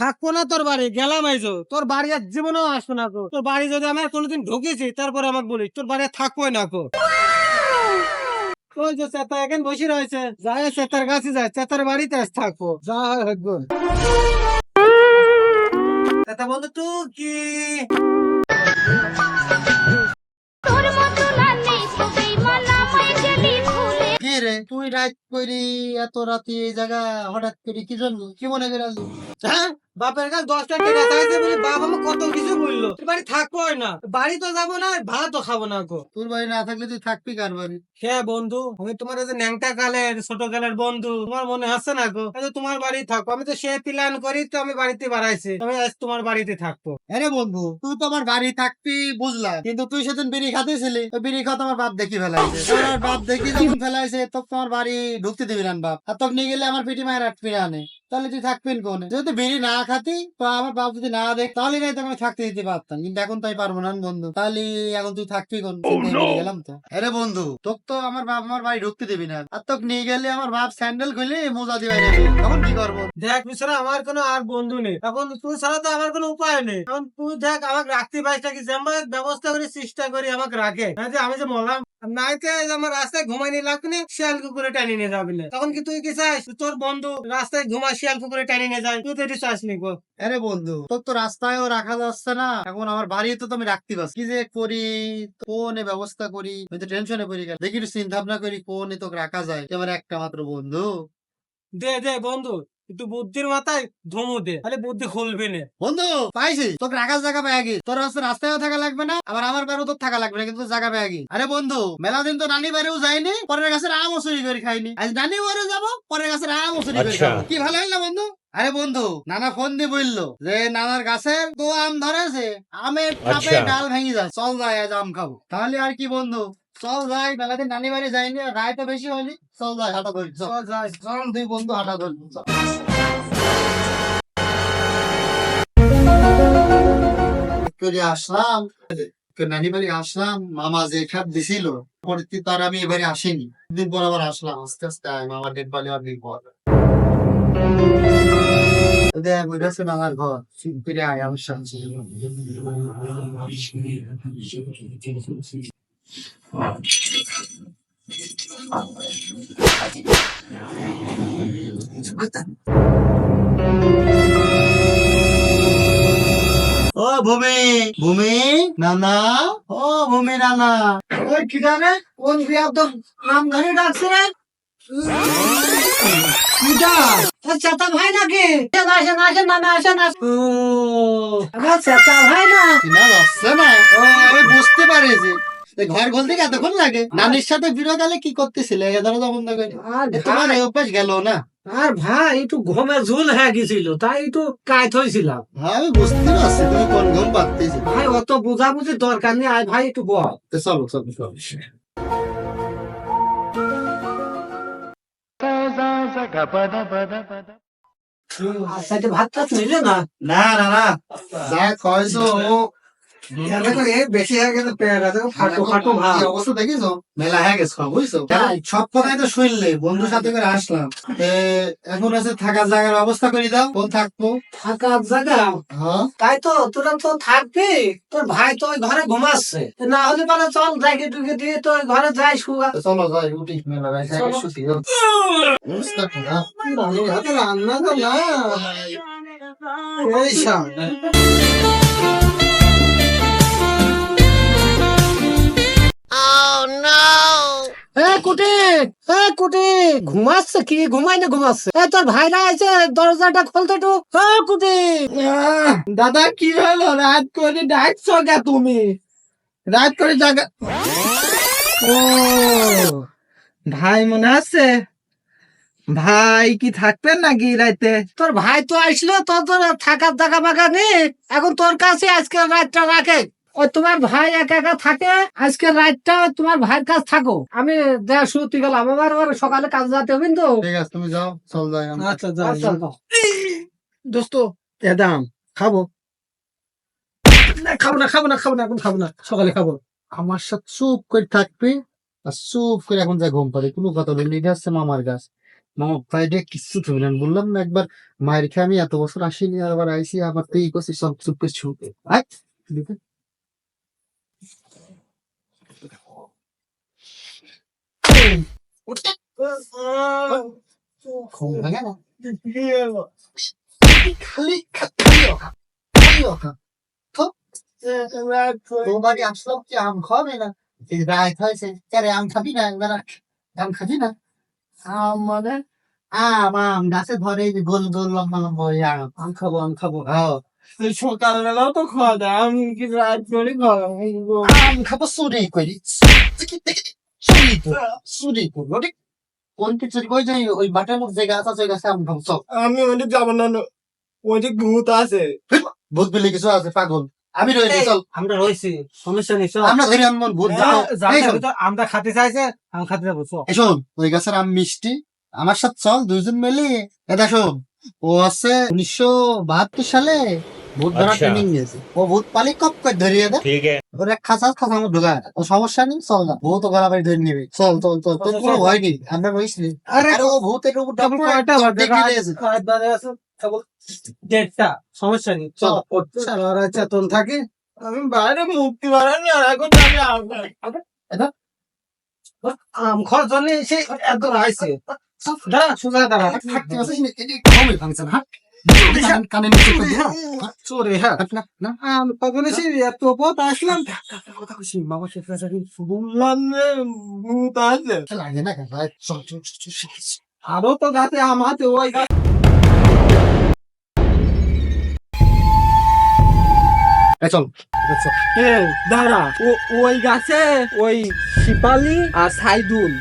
থাকব না তোর বাড়ি, গেলাম আইজো। তোর বাড়ি আর জীবনেও আসব না গো। তোর বাড়ি যদি আমি কোনোদিন ঢুকেছি, তারপরে আমাকে বলিস তোর বাড়ি আর থাকবোই না গো। ওই যে চেতা এখন বসে রয়েছে, যায় চেতার কাছে যায়, চেতার বাড়িতে থাকব। যা হয় হইব চেতা বন্ধু, তুই কি? তুই রাত করি এত রাতে এই জায়গা হঠাৎ করে কি জন্য? কি মনে করে? হ্যাঁ? বাপের কাছে দশ টাকা চাইছে বলে আমার কত কিছু বলল। বাড়ি থাকবোই না। বাড়ি তো যাব না ভাতও খাব না গো। তোর বাড়ি না থাকলে তুই থাকবি কার বাড়ি? হ্যাঁ বন্ধু আমি তোমার যে ন্যাংটা কালের ছোট কালের বন্ধু তোমার মনে আছে না গো? তোমার বাড়ি থাকব আমি তো সে প্ল্যান করি তো আমি বাড়িতে বাড়াইছি। আমি আজ তোমার বাড়িতে থাকব। আরে বন্ধু তুই তো আমার বাড়ি থাকবি বুঝলাম কিন্তু তুই সেদিন বিড়ি খাতেছিলি বিড়ি খাতে আমার বাপ দেখি ফেলাইছে। আমার বাপ দেখি যখন ফেলাইছে তো তোমার বাড়ি ঢুকতে দিবি না বাপ। আর তোকে নিয়ে গেলে আমার পিটি মায়ের আট না আনে। তাহলে তুই থাকবেন কোনে? যদি বিড়ি না খাতি তো আমার বাপ যদি না দেখ তাহলে নাই তোকে আমি থাকতে দিতে পারতাম। কিন্তু এখন তাই পারব না বন্ধু। তাহলে এখন তুই থাকবি কোন? গেলাম তো। আরে বন্ধু তোকে তো আমার বাপ আমার বাড়ি ঢুকতে দিবি না। আর তোকে নিয়ে গেলে আমার বাপ স্যান্ডেল খুলে মোজা দিবে। তখন কি করব? দেখ বিছানা আমার কোনো আর বন্ধু নেই। এখন তুই ছাড়া তো আমার কোনো উপায় নেই। এখন তুই দেখ আমাকে রাখতে পারিস নাকি? যে আমার ব্যবস্থা করে চেষ্টা করি আমাকে রাখে। না যে আমি যে নাইতে যে আমার রাস্তায় ঘুমাই নিয়ে লাগবে শিয়াল কুকুরে টানি নিয়ে যাবি না। তখন কি তুই কি চাস? তোর বন্ধু রাস্তায় ঘুমা শিয়াল পুকুরে টেনে নিয়ে যায়। তুই তো এটি চাস নি আরে বন্ধু তোর তো রাস্তায়ও রাখা যাচ্ছে না। এখন আমার বাড়ি তো আমি রাখতে পারছি। কি যে করি? কোন ব্যবস্থা করি আমি তো টেনশনে পড়ি গেল দেখি একটু চিন্তা ভাবনা করি কোন তোকে রাখা যায়। এবার আমার একটা মাত্র বন্ধু। দে দে বন্ধু। একটু বুদ্ধির মাথায় ধুমু দে তাহলে বুদ্ধি খুলবে না। বন্ধু পাইছি। তোকে রাখার জায়গা পেয়ে গেছি তোর হচ্ছে রাস্তায়ও থাকা লাগবে না আবার আমার বাড়িও তোর থাকা লাগবে না কিন্তু জায়গা পেয়ে গেছি আরে বন্ধু মেলা দিন তো নানি বাড়িও যাইনি পরের গাছের আম চুরি করে খাইনি। আজ নানি বাড়িও যাব পরের গাছের আম চুরি করে খাব। কি ভালো হইল না বন্ধু? আরে বন্ধু নানা ফোন দিয়ে বলল যে নানার গাছের তো আম ধরেছে আমের টাপে ডাল ভেঙে যায়। চল যায় আজ আম খাব। তাহলে আর কি বন্ধু? চল যাই মেলা দিন নানি বাড়ি যাইনি আর রায় তো বেশি হয়নি। চল যাই হাঁটা ধরি চল। যাই। চল দুই বন্ধু হাঁটা ধরি। করে আসলাম নানি বাড়ি আসলাম মামা যে খাপ দিছিল পরে তার আমি এবারে আসিনি। দিন পর আবার আসলাম আস্তে আস্তে আয় মামা ডেট পালে আর দিন পর মামার ঘর ফিরে আয় আমার সাথে। ও ভূমি ভূমি নানা ও ভূমি নানা। ওই কি জানে কোন বিয়া তো নাম ধরে ডাকছে রে? ভাই নাকি? আসেন আসেন নানা আসেন ও আমার ভাই না? না? না আমি বুঝতে এই ঘর খুলতে এতক্ষণ লাগে? নানির সাথে বিরোধ হলে কি করতেছিলে? ধরো তখন তোমার এই অভ্যাস গেল না? আর ভাই একটু ঘুমে ঝুল হয়ে গেছিল তাই একটু কায়ত হয়েছিলাম। হ্যাঁ আমি বুঝতে পারছি তুমি কোন ঘুম পাচ্তেছি ভাই অত বোঝাবুঝি দরকার নেই আয় ভাই একটু বল। চলো চলো চলো। আচ্ছা ভাত টাত নিলে না? না না না। যা কয়েছো সব কথাই তো শুনলে বন্ধুর সাথে করে আসলাম। এখন আছে থাকার জায়গার ব্যবস্থা করে দাও কোন থাকব? থাকার জায়গা? হ্যাঁ। তাই তো তোরা তো থাকবি। তোর ভাই তো ওই ঘরে ঘুমাচ্ছে। না হলে পারে চল জায়গা টুকে দিয়ে তো ওই ঘরে যাই শুয়া চলো যাই উঠি। মেলা রান্না তো না ঘুমাচ্ছে কি? ঘুমাই না ঘুমাচ্ছে। তোর ভাইরা আছে দরজাটা খুলতে কুটি। দাদা কি হলো? রাত করে ডাকছো কে তুমি? রাত করে জাগা ও ভাই মনে আছে? ভাই কি থাকবেন নাকি রাইতে? তোর ভাই তো আসলো তোর তো থাকার জায়গা বাগা নেই। এখন তোর কাছে আজকে রাতটা রাখে। ওই তোমার ভাই একা একা থাকে আজকে রাতটা তোমার ভাইয়ের কাছে থাকো। আমি দেখ শুতে গেলাম। আমার আবার সকালে কাজ যেতে হবে তো। ঠিক আছে তুমি যাও চল যাই আমরা। আচ্ছা যাও দোস্ত দাম খাব? না খাব না খাব না খাব না এখন খাব না সকালে খাব। আমার সাথে চুপ করে থাকবি আর চুপ করে এখন যা ঘুম পাড়ি কোনো কথা বললি এটা হচ্ছে মামার গাছ মামা ফ্রাইডে কিচ্ছু তুমি না। বললাম না একবার মায়ের খেয়ে আমি এত বছর আসিনি আর আবার আইসি আবার তুই করছিস সব চুপ করে ছুটে। আয় দিতে। খা- তোমাকে আসলাম কি আম খাবে না রায় হয়েছে আরে আম খাবি না আম খাবি না আম মানে আম আম এই যে গোল লম্বা লম্বা ওই আম আম খাব আম হ্যাঁ সকালবেলাও তো খাওয়া আমি কি রাত করে খাওয়া আম খাব চুরি করি। চুরি চুরি করব ঠিক কোন কিছু কই যাই ওই বাটার যে গাছ আছে ওই গাছে আম খাব আমি ওইটা যাব না ওই যে ভূত আছে। ভূত বিলি কিছু আছে পাগল। আমি রয়েছি চল। আমরা রয়েছি। সমস্যা নেই চল। আমরা ধরে আনব ভূত। যাও। আমরা খাতে চাইছে আমি খাতে যাব চল। শোন ওই গাছের আম মিষ্টি। আমার সাথে চল দুজন মিলে। এটা শোন ও আছে উনিশশো বাহাত্তর সালে আচ্ছা। ভূত ধরার চল না। সমস্যা নেই চল। চল। আর চেতন থাকে। আমি বাইরে মুক্তি বাড়ানি আর এখন আমি আম খর জন্য সে এত রাইছে। দাঁড়া সোজা দাঁড়া। থাকতে পারছিস না। কমই ভাঙছে না হ্যাঁ? কান- নিচে হ্যাঁ? চোরে হ্যাঁ না, না। আম পাগলে সে এত পথ আসলাম কথা খুশি মামা যে আছে লাগে না কেন? চল, চল। আরও তো গাছে আমাতে ওই গাছ চল, এই চল। এ, দাঁড়া। ওই গাছে ওই শিপালি আর সাইদুল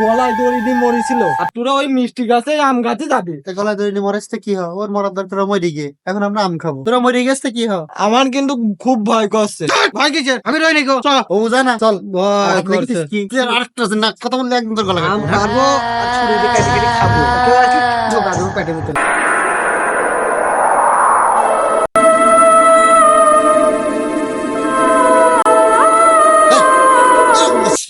গলায় দড়ি দিয়ে মরেছিল। আর তোরা ওই মিষ্টি গাছে আম গাছে যাবি। গলায় দড়ি নিয়ে মরেছে কি হয়? ওর মরার দরকার মরে গিয়ে। এখন আমরা আম খাব। তোরা মরে গেছে কি হয়? আমার কিন্তু খুব ভয় করছে। ভয় কিসের? আমি রই নি গো। চল। ও বুঝা চল ভয় আর কি? আরেকটা না কথা বললে একদম তোর গলা আম খাব আর ছুরি দিয়ে কেটে কেটে খাব। কেউ আসলে ঢোকা ঢোকা পেটের ভিতরে।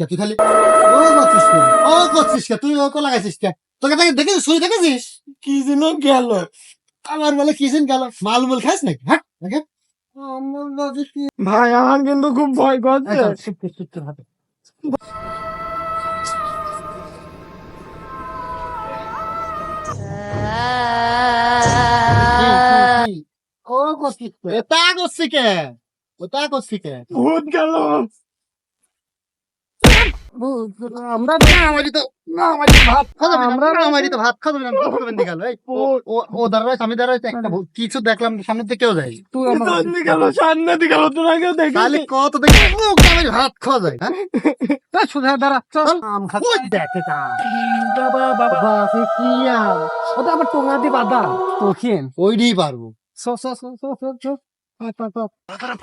কে? তুই খালি? ও করছিস কে? ও করছিস কে? তুই ওকে লাগাইছিস কে? তোকে দেখে- দেখেছিস? কি যেন গেল। আমার বলে কিসেন গেল? মাল মুল খাস নাকি? হ্যাঁ দেখে। ভাই আমার কিন্তু খুব ভয় করছে। ও করছিস কে? এটা করছি কে? ওটা করছি কে? ভূত গেল। আমরা না আমারই তো না আমারই ভাত খাওয়া যাবে না। আমরা আমারই তো ভাত খাওয়া যাবে না ভাত খাবেন গেল? এই ও ও ও দাঁড়ায় আমি দাঁড়ায় একটা কিছু দেখলাম সামনে থেকে কেউ যায় তুই আমার সামনে গেল সামনে দিকে গেল তোরা কেউ তাহলে দেখে কত দেখে ও আমার ভাত খাওয়া যায় হ্যাঁ? সোজা দাঁড়া চল। চল। আম ওই দেখে তা বাবা বাবা। সে কি আর? ওটা আবার টোঙা দিয়ে বাঁধা। তোখিন ওইটাই পারব। স স স স স স পার পার পার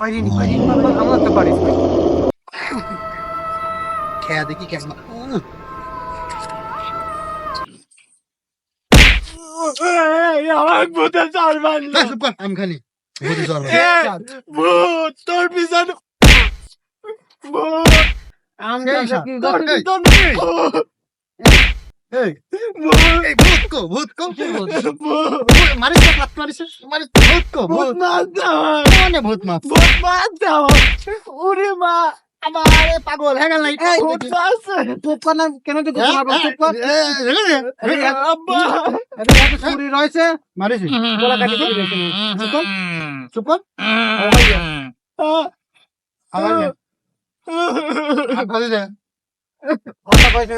পারিনি পারিনি। আমার তো পারিস খেয়া দেখি কেমন। আমার ভূতে তোর পিছনে ভূত। মা আমারে পাগল, হ্যাঁ গেল না, এই, এই ভূত মারছে চুপ কর না কেন তুই হ্যাঁ, আরে এই, আব্বা আরে এত ছুরি রয়েছে মারিস গলা কাটি দিয়ে চুপ চুপ আবার নে। হাত দে। কথা কইছে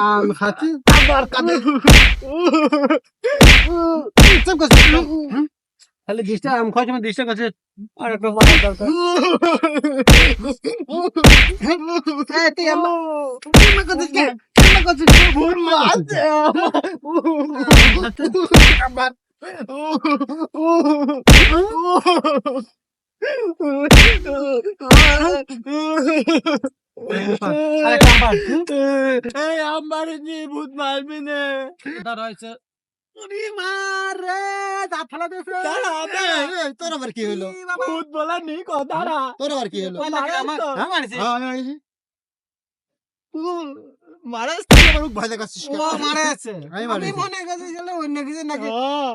আম খাচ্ছি আবার কাঁদে। চুপ কর চুপ কর। খালি ডিস্টার্ব আম খাওয়ার সময় ডিস্টার্ব করছে আর একটা মাথার দরকার তুই করছিস? করছিস? আবার। এই আমার নি ভূত মারবি না দাঁড়া হয়েছে ওরে মারে তোর আবার কি হলো ভূত বলা নি তোর আবার কি হলো হ্যাঁ হ্যাঁ ভয় দেখাচ্ছিস মারা আছে আমি মনে করছি অন্য কিছু নাকি হ্যাঁ।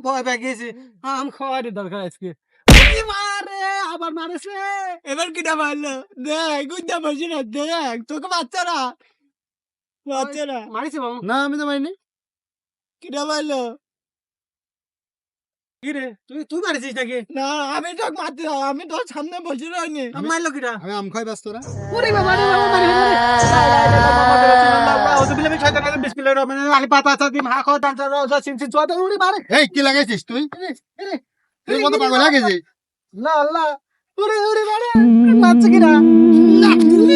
ভয় পেয়ে গেছি আম খাওয়ারই দরকার আজকে মারে আবার মারেছে। এবার কিটা মারলো? দেখ গুদ্দা না দেখ তোকে বাচ্চারা বাচ্চারা মারিছে না। আমি তো মারিনি। কিটা মারলো? তুই তুই মারিছিস নাকি? না আমি তো মারতে আমি তোর সামনে বসে রইনি। আমি মারলো কিটা? আমি আম খাই ব্যস্ত না। ওরে বাবা রে বাবা এই কি লাগাইছিস তুই? তুই কত পাগল লাগেছিস না আল্লাহ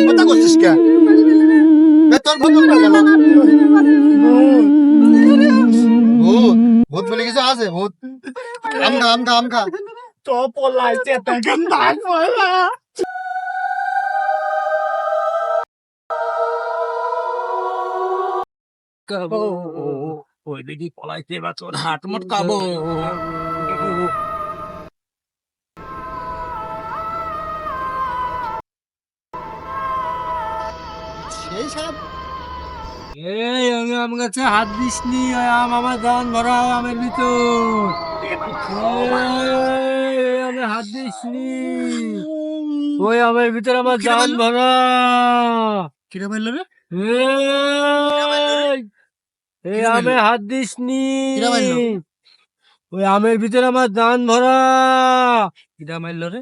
কথা করছিস কে? তোর ভূত গেল। ভূত বলে কিছু আছে ভূত। আম খা আম খা তো পলাইছে তাকে দাগ পলা কাবো ওই দিকে পলাইছে বা তোর হাত মট কাবো এই আমি আমার কাছে হাত দিসনি ওই আম আমার গান ভরা আমের ভিতর। আমি হাত দিসনি। ওই আমের ভিতর আমার জান ভরা কিরে বলল রে? এই, আমে হাত কিরে মারলো? ওই আমের ভিতর আমার জান ভরা কিরা মারলো রে?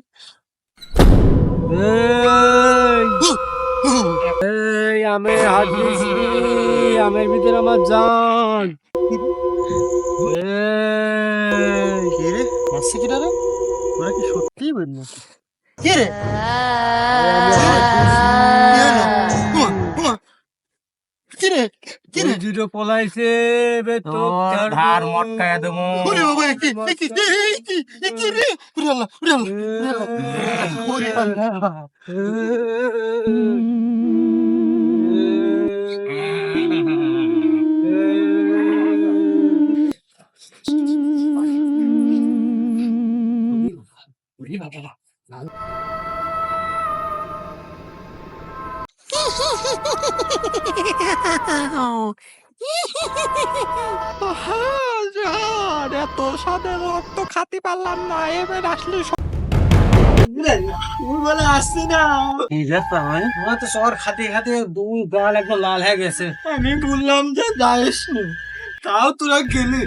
এই এই আমি হাত আমের ভিতরে আমার জান। কি রে? ওরা কি সত্যি? উমা। কি রে? কি রে? ওই পলাইছে বে তো ধার মটকায়া দেবো। ওরে বাবা কি কি কি কি রে? ওরে আল্লাহ ওরে আল্লাহ ওরে আল্লাহ। তোর সাথে রক্ত খাতে পারলাম না এবার আসলে ওই বলে আসছে না। আমার তো শহর খাতে খাতে দুই গাল একদম লাল হয়ে গেছে। আমি বললাম যে যাইস নি। তাও তোরা গেলি।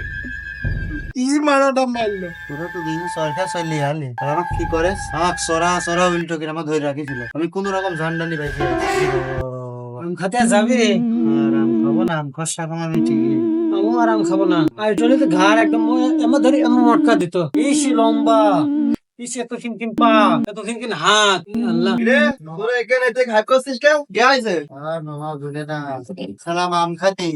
কি মারাটা মারলো? তোরা তো দিন সরকার চলি আলি। আমার কি করে? শাক সরা সরা উল্টো করে আমার ধরে রাখিছিল। আমি কোন রকম ঝান্ডানি পাইছি আম খাতে যাবি? আরাম খাব না আম খাওয়ার শাক আমার ঠিক আমি আরাম খাব না। আর চলে তো ঘাড় একদম আমার ধরে এমন মটকা দিত। ইসি লম্বা। এত খিনখিন পা এত খিনখিন হাত। আল্লাহ। তোরা এখানে এতে ঘাট করছিস কেউ কে আইছে? আর মামা শুনে না। সালাম আম খাতে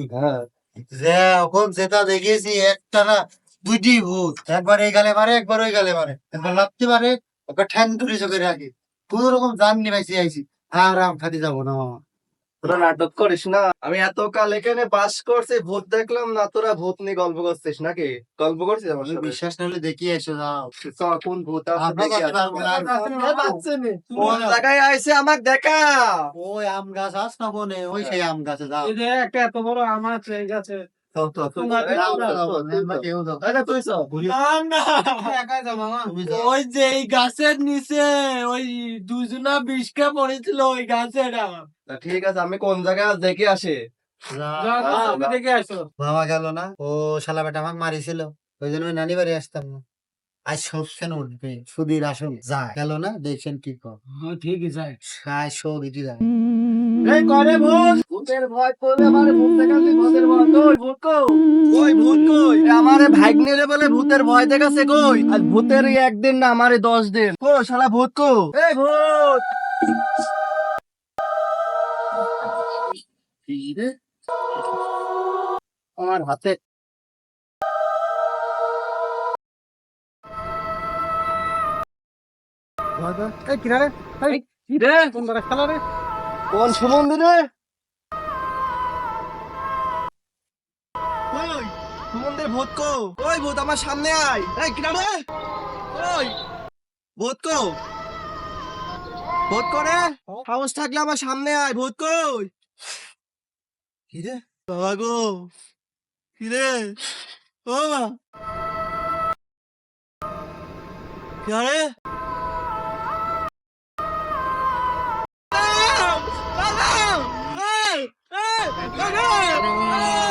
যে এখন যেটা দেখেছি একটা না দুইটি ভূত। একবার এই গালে মারে একবার ওই গালে মারে। একবার লাপতে পারে ওকে ঠ্যাং ধরে চোখে রাখি কোন রকম জান নিবাইছি আইছি। আর আম খাতে যাব না মামা। তোরা নাটক করিস না? আমি এত কাল এখানে বাস করছি ভূত দেখলাম না তোরা ভূত নিয়ে গল্প করছিস নাকি? গল্প করছিস আমার সাথে? বিশ্বাস না হলে দেখি এসে যাও। কোন ভূত আছে আমরা দেখি করতে আমার কোন জায়গায় আইছে আমাকে দেখা? ওই আম গাছ আস না কোনে ওই সেই আম গাছে যাও। একটা এত বড় আম আমার এই আছে চল, চল। তোমার- এই, যাও, চল, যাও, চল, চল, আমরা চল। কেউ যাও। আরে তুই চল। একাই যাও মামা তুমি যাও। ওই যে এই গাছের নিচে ওই দুজনা বিষকা পড়েছিল ওই গাছের তা ঠিক আছে আমি কোন জায়গায় দেখে আসি দেখে আসো মামা গেল না ও শালা বেটা আমাকে মারিছিল ওই জন্য আমি নানি বাড়ি আসতাম না আজ সবসেন উঠবে সুধীর আসুন যায় গেল না দেখছেন কি কর হ্যাঁ ঠিকই যায় সায় শো যায় করে ভূত ভূতের ভয় করলে আমারে ভূত দেখাচ্ছে ভূতের ভয়। কই ভূত কই? কই ভূত কই? এ আমারে ভাগ্নেরে বলে ভূতের ভয় দেখাচ্ছে কই? আর ভূতের একদিন না আমারে দশ দিন। কো শালা ভূত কো এই ভূত! আমার হাতে এই কিনারে এই কি রে? কোন দরে খেলা রে। কোন সুমন্দির ওই সুমন্দির ভূত কো। ওই, ভূত আমার সামনে আয়। এই রে? ওই, ভূত কো। ভূত করে সাহস থাকলে আমার সামনে আয়, ভূত কই বাবা গো। কি রে ও মা। কি রে? Ganun!